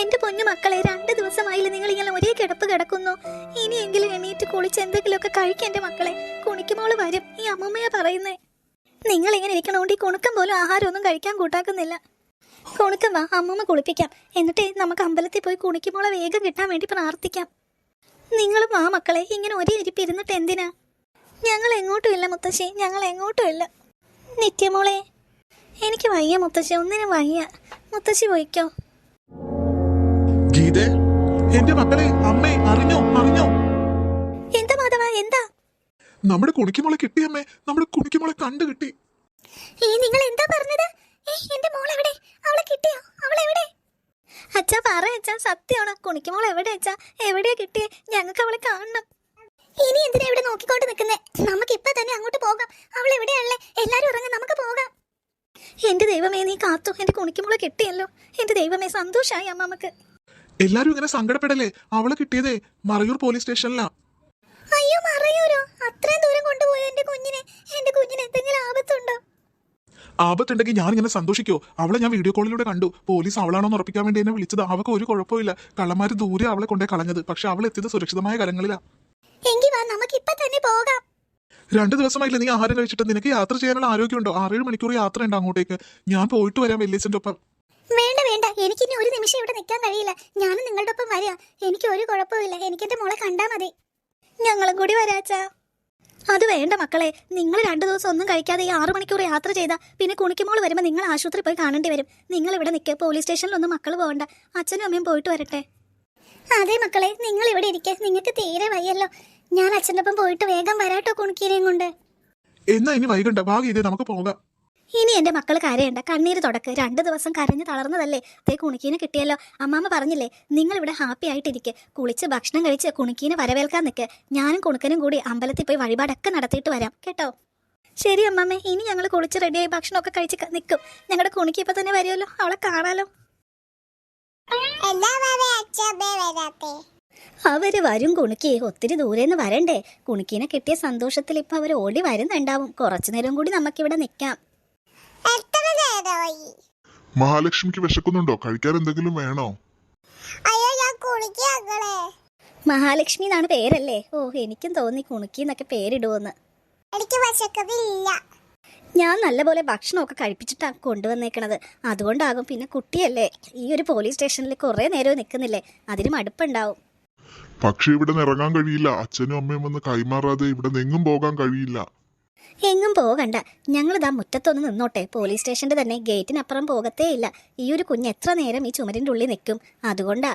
എന്റെ പൊന്നു മക്കളെ രണ്ട് ദിവസമായില്ല നിങ്ങൾ ഇങ്ങനെ ഒരേ കിടപ്പ് കിടക്കുന്നു. ഇനിയെങ്കിലും എണീറ്റ് കുളിച്ച് എന്തെങ്കിലുമൊക്കെ കഴിക്കും എന്റെ മക്കളെ. കുണിക്കുമോൾ വരും ഈ അമ്മമ്മയാ പറയുന്നേ. നിങ്ങൾ ഇങ്ങനെ ഇരിക്കണോണ്ട് ഈ കുണുക്കം പോലും ആഹാരമൊന്നും കഴിക്കാൻ കൂട്ടാക്കുന്നില്ല. കുണുക്കം വാ അമ്മമ്മ കുളിപ്പിക്കാം. എന്നിട്ട് നമുക്ക് അമ്പലത്തിൽ പോയി കുണിക്കുമോളെ വേഗം കിട്ടാൻ വേണ്ടി പ്രാർത്ഥിക്കാം. നിങ്ങളും വാ മക്കളെ ഇങ്ങനെ ഒരേ ഇരിപ്പ് ഇരുന്നിട്ട് എന്തിനാ? ഞങ്ങൾ എങ്ങോട്ടും ഇല്ല മുത്തശ്ശി ഞങ്ങൾ എങ്ങോട്ടും ഇല്ല നിത്യമോളെ എനിക്ക് വയ്യ മുത്തശ്ശി ഒന്നിനും വയ്യ. മുത്തശ്ശി പോയിക്കോ. എന്റെ മക്കളെ അമ്മേ അറിഞ്ഞോ അറിഞ്ഞോ? എന്താ മാധവ എന്താ? നമ്മുടെ കുണിക്കുമോളെ കിട്ടിയമ്മേ നമ്മുടെ കുണിക്കുമോളെ കണ്ടു കിട്ടി. ഈ നിങ്ങൾ എന്താ പറഞ്ഞത്? എന്റെ മോൾ എവിടെ? അവളെ കിട്ടിയോ? അവളെ എവിടെ? അച്ഛാ പറ അച്ഛാ സത്യമാണ്? കുണിക്കുമോൾ എവിടെ അച്ഛാ? എവിടെയാ കിട്ടിയേ? ഞങ്ങൾക്ക് അവളെ കാണണം. ഇനി എന്തിനാ ഇവിടെ നോക്കിക്കൊണ്ട് നിൽക്കുന്നേ നമുക്ക് ഇപ്പൊ തന്നെ അങ്ങോട്ട് പോകാം. അവൾ എവിടെയാണല്ലേ എല്ലാരും ഇറങ്ങി നമുക്ക് പോകാം. എന്റെ ദൈവമേ നീ കാത്തു. എന്റെ കുണിക്കുമോളെ കിട്ടിയല്ലോ. എന്റെ ദൈവമേ സന്തോഷായി അമ്മമ്മക്ക് എല്ലാരും ഇങ്ങനെ സങ്കടപ്പെടല്ലേ? അവളെ കിട്ടിയതേ മറയൂർ പോലീസ് സ്റ്റേഷനിലാ. അയ്യോ മറയൂരോ? അത്രയും ദൂരം കൊണ്ടുപോയോ എന്റെ കുഞ്ഞിനെ? എന്റെ കുഞ്ഞിന് എന്തെങ്കിലും ആപത്തുണ്ടോ? ആപത്തുണ്ടെങ്കിൽ ഞാൻ ഇങ്ങനെ സന്തോഷിക്കോ. അവളെ ഞാൻ വീഡിയോ കോളിലൂടെ കണ്ടു. പോലീസ് അവളാണോന്ന് ഉറപ്പിക്കാൻ വേണ്ടി എന്നെ വിളിച്ചത്. അവൾക്ക് ഒരു കുഴപ്പമില്ല. കള്ളന്മാര് ദൂരെ അവളെ കൊണ്ടേ കളഞ്ഞത്. പക്ഷെ അവൾ എത്തിയത് സുരക്ഷിതമായ കരങ്ങളിലാ എങ്കിൽ വാ നമുക്ക് ഇപ്പൊ തന്നെ പോകാം. രണ്ടു ദിവസമായില്ല നീ ആഹാരം കഴിച്ചിട്ട്? നിനക്ക് യാത്ര ചെയ്യാനുള്ള ആരോഗ്യമുണ്ടോ? ആറേഴ് മണിക്കൂർ യാത്ര ഉണ്ടോ അങ്ങോട്ടേക്ക്. ഞാൻ പോയിട്ട് വരാം വെല്ലിച്ചന്റെ ഒപ്പം. വേണ്ട വേണ്ട. എനിക്കിനി ഒരു നിമിഷം ഇവിടെ നിൽക്കാൻ കഴിയില്ല. ഞാനും നിങ്ങളുടെ ഒപ്പം വരിക. എനിക്ക് ഒരു കുഴപ്പമില്ല എനിക്ക് എന്റെ മോളെ കണ്ടാ മതി. ഞങ്ങളും കൂടി വരാച്ചാ. അത് വേണ്ട മക്കളെ. നിങ്ങൾ രണ്ടു ദിവസം ഒന്നും കഴിക്കാതെ ഈ ആറു മണിക്കൂർ യാത്ര ചെയ്താ പിന്നെ കുണിക്കുമോൾ വരുമ്പോൾ നിങ്ങൾ ആശുപത്രി പോയി കാണേണ്ടി വരും. നിങ്ങൾ ഇവിടെ നിൽക്കുക പോലീസ് സ്റ്റേഷനിലൊന്നും മക്കൾ പോകണ്ട അച്ഛനും അമ്മയും പോയിട്ട് വരട്ടെ. അതെ മക്കളെ നിങ്ങൾ ഇവിടെ ഇരിക്കുക നിങ്ങൾക്ക് തീരെ വയ്യല്ലോ. ഞാൻ അച്ഛന്റെ ഒപ്പം പോയിട്ട് വേഗം വരാട്ടോ കുണിക്കീനെയും കൊണ്ട്. എന്നാ ഇനി വൈകണ്ട. ഭാഗ്യ നമുക്ക് പോകാം. ഇനി എന്റെ മക്കൾ കരയണ്ട. കണ്ണീര് തുടക്ക്. രണ്ട് ദിവസം കരഞ്ഞ് തളർന്നതല്ലേ? തേ കുണിക്കീനെ കിട്ടിയല്ലോ. അമ്മാമ്മ പറഞ്ഞില്ലേ നിങ്ങൾ ഇവിടെ ഹാപ്പി ആയിട്ടിരിക്കെ. കുളിച്ച് ഭക്ഷണം കഴിച്ച് കുണിക്കീനെ വരവേൽക്കാൻ നിൽക്ക് ഞാനും കുണുക്കനും കൂടി അമ്പലത്തിൽ പോയി വഴിപാടൊക്കെ നടത്തിയിട്ട് വരാം. കേട്ടോ? ശരി അമ്മാമ്മേ. ഇനി ഞങ്ങൾ കുളിച്ച് റെഡിയായി ഭക്ഷണമൊക്കെ കഴിച്ച് നിൽക്കും ഞങ്ങളുടെ കുണിക്ക് ഇപ്പൊ തന്നെ വരുമല്ലോ അവളെ കാണാലോ. അവർ വരും കുണുക്കി. ഒത്തിരി ദൂരേന്ന് വരണ്ടേ. കുണുക്കീനെ കിട്ടിയ സന്തോഷത്തിൽ ഇപ്പൊ അവർ ഓടി വരുന്നുണ്ടാവും. കുറച്ചു നേരം കൂടി നമുക്കിവിടെ നിൽക്കാം എത്ര നേരമായി മഹാലക്ഷ്മിക്ക് വിശക്കുന്നുണ്ടോ? കഴിക്കാൻ എന്തെങ്കിലും വേണോ? അയ്യോ ഞാൻ കുളിക്കാങ്ങളെ മഹാലക്ഷ്മി എന്നാണ് പേരല്ലേ? ഓ എനിക്കും തോന്നി കുണുക്കി എന്നൊക്കെ പേരിടുവെന്ന്. എനിക്ക് വിശക്കതില്ല ഞാൻ നല്ലപോലെ ഭക്ഷണമൊക്കെ കഴിപ്പിച്ചിട്ടാണ് കൊണ്ടുവന്നേക്കണത്. അതുകൊണ്ടാകും പിന്നെ കുട്ടിയല്ലേ. ഈ ഒരു പോലീസ് സ്റ്റേഷനിൽ കുറേ നേരം നിൽക്കുന്നില്ലേ അതിന് മടുപ്പുണ്ടാവും. പക്ഷെ ഇവിടെ നിന്ന് ഇറങ്ങാൻ കഴിയില്ല. അച്ഛനും അമ്മയും വന്ന് കൈമാറാതെ ഇവിടെ നിന്നും പോകാൻ കഴിയില്ല. എങ്ങും പോകണ്ട. ഞങ്ങളിതാ മുറ്റത്തൊന്ന് നിന്നോട്ടെ. പോലീസ് സ്റ്റേഷന്റെ തന്നെ ഗേറ്റിനപ്പുറം പോകത്തേ ഇല്ല ഈ ഒരു കുഞ്ഞ് എത്ര നേരം ഈ ചുമരിന്റെ ഉള്ളിൽ നിൽക്കും? അതുകൊണ്ടാ.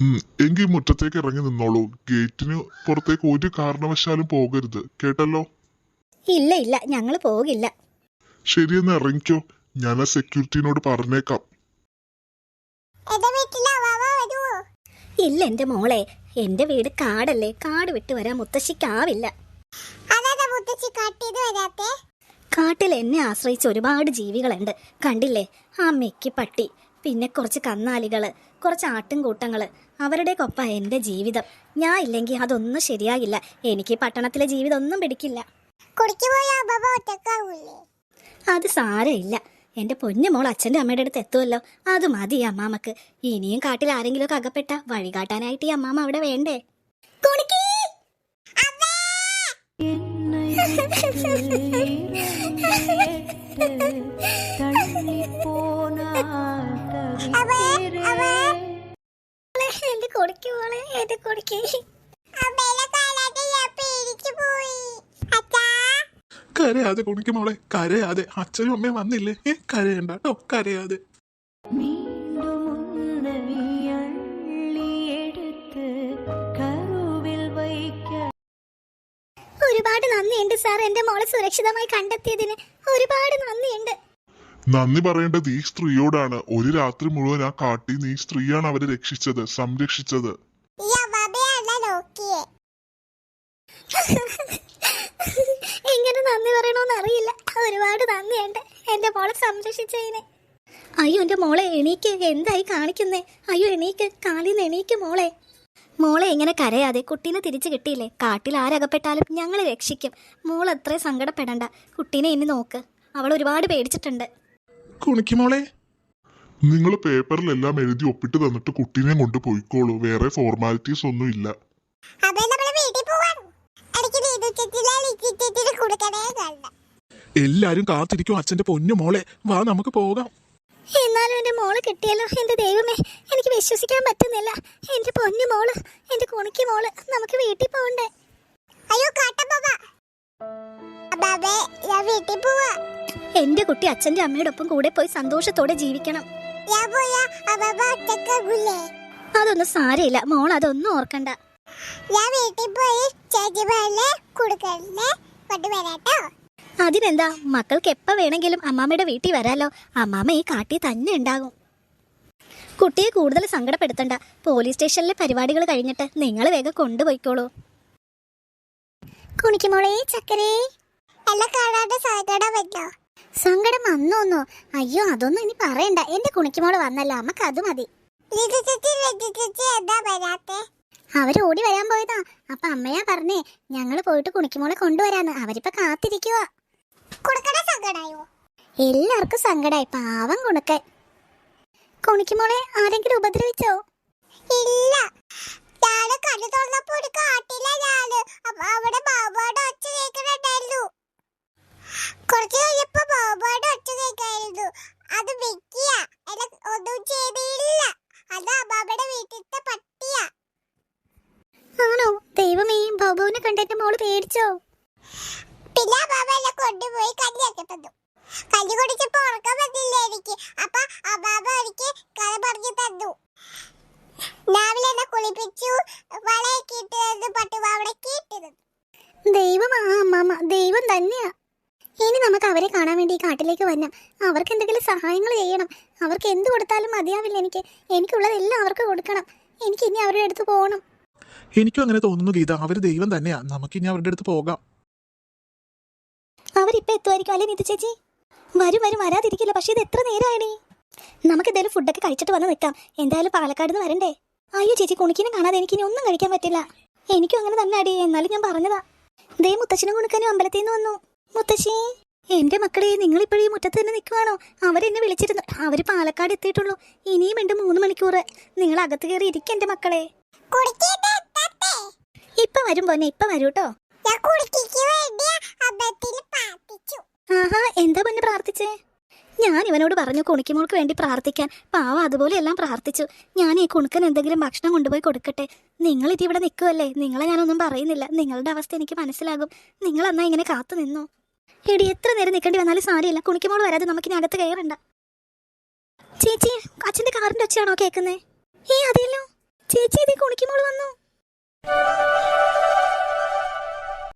ഉം, എങ്കിൽ മുറ്റത്തേക്ക് ഇറങ്ങി നിന്നോളൂ. ഗേറ്റിന് പുറത്തേക്ക് ഒരു കാരണവശാലും പോകരുത്. കേട്ടല്ലോ? ഇല്ല ഇല്ല. ഞങ്ങൾ പോകില്ല. ശരിയെന്ന് ഇറങ്ങിക്കോ. ഞാൻ ആ സെക്യൂരിറ്റിനോട് പറഞ്ഞേക്കാം. ഇല്ല എന്റെ മോളെ. എന്റെ വീട് കാടല്ലേ. കാട് വിട്ട് വരാൻ മുത്തശ്ശിക്കാവില്ല. മുത്തച്ഛി കാട്ടിയത് വരാത്തെ? കാട്ടിൽ എന്നെ ആശ്രയിച്ച ഒരുപാട് ജീവികളുണ്ട്. കണ്ടില്ലേ? ആ മെക്കി പട്ടി പിന്നെ കുറച്ച് കന്നാലികൾ കുറച്ച് ആട്ടുംകൂട്ടങ്ങൾ. അവരുടെ കൊപ്പ എന്റെ ജീവിതം. ഞാൻ ഇല്ലെങ്കിൽ അതൊന്നും ശരിയാകില്ല. എനിക്ക് പട്ടണത്തിലെ ജീവിതം ഒന്നും പിടിക്കില്ല അത് സാരമില്ല. എന്റെ പൊന്നു മോൾ അച്ഛന്റെ അമ്മയുടെ അടുത്ത് എത്തുമല്ലോ അത് മതി അമ്മാമക്ക്. ഇനിയും കാട്ടിൽ ആരെങ്കിലും ഒക്കെ അകപ്പെട്ട വഴികാട്ടാനായിട്ട് ഈ അമ്മാമ അവിടെ വേണ്ടേ? കുണിക്കി! എന്റെ കുടിക്ക് മോളെ കരയാതെ. കരയാതെ അച്ഛനും അമ്മയും വന്നില്ലേ? കരയണ്ടോ കരയാതെ. ഒരുപാട് നന്ദിയുണ്ട് സാർ. എന്റെ മോളെ സുരക്ഷിതമായി കണ്ടെത്തിയതിന് ഒരുപാട് നന്ദിയുണ്ട്. നന്ദി പറയേണ്ടത് ഈ സ്ത്രീയോടാണ്. ഒരു രാത്രി മുഴുവൻ ആ കാട്ടിൽ നിന്ന് ഈ സ്ത്രീയാണ് അവരെ രക്ഷിച്ചത് സംരക്ഷിച്ചത്. എങ്ങനെ നന്ദി പറയണോന്ന് അറിയില്ല. ഒരുപാട് നന്ദിയുണ്ട് എന്റെ മോളെ സംരക്ഷിച്ചതിന്. അയ്യോ എന്റെ മോളെ എണീക്ക്. എന്തായി കാണിക്കുന്നേ? അയ്യോ എണീക്ക്. കാലിന്ന് എണീക്ക് മോളെ. മോളെ ഇങ്ങനെ കരയാതെ കുട്ടീനെ തിരിച്ചു കിട്ടിയില്ലേ? കാട്ടിൽ ആരകപ്പെട്ടാലും ഞങ്ങൾ രക്ഷിക്കും. മോൾ അത്രേ സങ്കടപ്പെടണ്ട. കുട്ടീനെ ഇനി നോക്ക്. അവൾ ഒരുപാട് പേടിച്ചിട്ടുണ്ട്. കുണിക്കുമോളെ നിങ്ങൾ പേപ്പറിലെല്ലാം എഴുതി ഒപ്പിട്ട് തന്നിട്ട് കുട്ടീനെ കൊണ്ട് പോയിക്കോളൂ. വേറെ ഫോർമാലിറ്റീസ് ഒന്നും ഇല്ല. എല്ലാരും കാത്തിരിക്കും അച്ഛന്റെ പൊന്നു മോളെ. വാ നമുക്ക് പോകാം. എന്നാലും എന്റെ മോൾ കിട്ടിയല്ലോ. എന്റെ ദൈവമേ എനിക്ക് വിശ്വസിക്കാൻ പറ്റുന്നില്ല. എന്റെ പൊന്നു മോൾ എന്റെ കുണിക്ക് മോൾ നമുക്ക് വീട്ടിൽ പോകണ്ടേ അയ്യോ ഞാൻ വീട്ടിൽ പോവാ. എന്റെ കുട്ടി അച്ഛന്റെ അമ്മയുടെ ഒപ്പം കൂടെ പോയി സന്തോഷത്തോടെ ജീവിക്കണം. അതൊന്നും സാരയില്ല മോൾ അതൊന്നും ഓർക്കണ്ട. ഞാൻ വീട്ടിൽ പോയി ചേച്ചി കൊടുക്കണേ. കൊണ്ടുവരാട്ടോ അതിനെന്താ? മക്കൾക്ക് എപ്പ വേണമെങ്കിലും അമ്മാമ്മയുടെ വീട്ടിൽ വരാലോ. അമ്മാമ്മ ഈ കാട്ടിൽ തന്നെ ഉണ്ടാകും. കുട്ടിയെ കൂടുതൽ സങ്കടപ്പെടുത്തണ്ട. പോലീസ് സ്റ്റേഷനിലെ പരിപാടികൾ കഴിഞ്ഞിട്ട് നിങ്ങൾ വേഗം കൊണ്ടുപോയിക്കോളൂ. കുണിക്കുമോളെ ചക്കരേ. സങ്കടം വന്നോന്നോ അയ്യോ അതൊന്നും ഇനി പറയണ്ട. എന്റെ കുണിക്കുമോൾ വന്നല്ലോ. അമ്മയ്ക്ക് അത് മതി. അവർ ഓടി വരാൻ പോയതാ. അപ്പൊ അമ്മയാ പറഞ്ഞേ ഞങ്ങൾ പോയിട്ട് കുണിക്കുമോളെ കൊണ്ടുവരാന്ന്. അവരിപ്പൊ കാത്തിരിക്കുക കൊടുക്കണ സങ്കടായോ? എല്ലാവർക്കും സങ്കടായി പാവം കുണുക്കൻ കുണിക്കുമോളെ ആരെങ്കിലും ഉപദ്രവിച്ചോ? ഇല്ല. ഞാൻ അവിടെ അത് വെക്കിയ. ചെയ്തില്ല. ദൈവമേ ബാബുവിനെ കണ്ടെന്റെ മോൾ പേടിച്ചോ? പിന്നെ അബാബ എന്നെ കൊണ്ടുപോയി കഞ്ഞിയൊക്കെ തന്നു. കല്ലി കുടിച്ചപ്പോ ഉറക്കം പറ്റില്ല എനിക്ക്. അപ്പൊ അബാബ എനിക്ക് കഥ പറഞ്ഞു തന്നു. രാവിലെ എന്നെ കുളിപ്പിച്ചു വളയൊക്കെ ഇട്ട് തന്നു പട്ടുപാവടൊക്കെ ഇട്ട് തന്നു. ദൈവം ആ അമ്മാമ്മ ദൈവം തന്നെയാ. ഇനി നമുക്ക് അവരെ കാണാൻ വേണ്ടി ഈ കാട്ടിലേക്ക് വരണം അവർക്ക് എന്തെങ്കിലും സഹായങ്ങൾ ചെയ്യണം. അവർക്ക് എന്ത് കൊടുത്താലും മതിയാവില്ല എനിക്ക്. എനിക്കുള്ളതെല്ലാം അവർക്ക് കൊടുക്കണം. എനിക്ക് ഇനി അവരുടെ അടുത്ത് പോകണം. എനിക്കും അങ്ങനെ തോന്നുന്നു ഗീത. അവർ ദൈവം തന്നെയാ. നമുക്കിനി അവരുടെ അടുത്ത് പോകാം. അവരിപ്പോ എത്തുമായിരിക്കും അല്ലേ നിധു ചേച്ചി? വരും വരും വരാതിരിക്കില്ല പക്ഷെ ഇത് എത്ര നേരമായടി നമുക്ക് എന്തായാലും ഫുഡൊക്കെ കഴിച്ചിട്ട് വന്ന് നിൽക്കാം. എന്തായാലും പാലക്കാട് നിന്ന് വരണ്ടേ? അയ്യോ ചേച്ചി കുണിക്കിനെ കാണാതെ എനിക്ക് ഇനി ഒന്നും കഴിക്കാൻ പറ്റില്ല. എനിക്കും അങ്ങനെ തന്നെ അടി എന്നാലും ഞാൻ പറഞ്ഞതാ. ദേ മുത്തച്ഛനും കുണുക്കനും അമ്പലത്തിൽ നിന്ന് വന്നു. മുത്തശ്ശി എന്റെ മക്കളെ നിങ്ങൾ ഇപ്പോഴും ഈ മുറ്റത്ത് തന്നെ നിൽക്കുവാണോ? അവരെന്നെ വിളിച്ചിരുന്നു. അവർ പാലക്കാട് എത്തിയിട്ടുള്ളൂ. ഇനിയും ഉണ്ട് മൂന്ന് മണിക്കൂർ നിങ്ങൾ അകത്ത് കയറി ഇരിക്കും എന്റെ മക്കളെ. ഇപ്പൊ വരും പോന്നെ ഇപ്പൊ വരൂ ആഹാ എന്താ പൊന്നെ പ്രാർത്ഥിച്ചേ? ഞാൻ ഇവനോട് പറഞ്ഞു കുണിക്കുമോൾക്ക് വേണ്ടി പ്രാർത്ഥിക്കാൻ. പാവ അതുപോലെ എല്ലാം പ്രാർത്ഥിച്ചു. ഞാൻ ഈ കുണുക്കൻ എന്തെങ്കിലും ഭക്ഷണം കൊണ്ടുപോയി കൊടുക്കട്ടെ. നിങ്ങൾ ഇതിവിടെ നിൽക്കുമല്ലേ നിങ്ങളെ ഞാനൊന്നും പറയുന്നില്ല. നിങ്ങളുടെ അവസ്ഥ എനിക്ക് മനസ്സിലാകും. നിങ്ങൾ എന്നാ ഇങ്ങനെ കാത്തു നിന്നു? എടി എത്ര നേരം നിൽക്കേണ്ടി വന്നാലും സാരിയില്ല കുണിക്കുമോൾ വരാതെ നമുക്കിനി അകത്ത് കയറണ്ട. ചേച്ചി അച്ഛന്റെ കാറിന്റെ ഒച്ചയാണോ കേൾക്കുന്നേ? ഏ അതെയല്ലോ ചേച്ചി ഇതേ കുണിക്കുമോൾ വന്നു?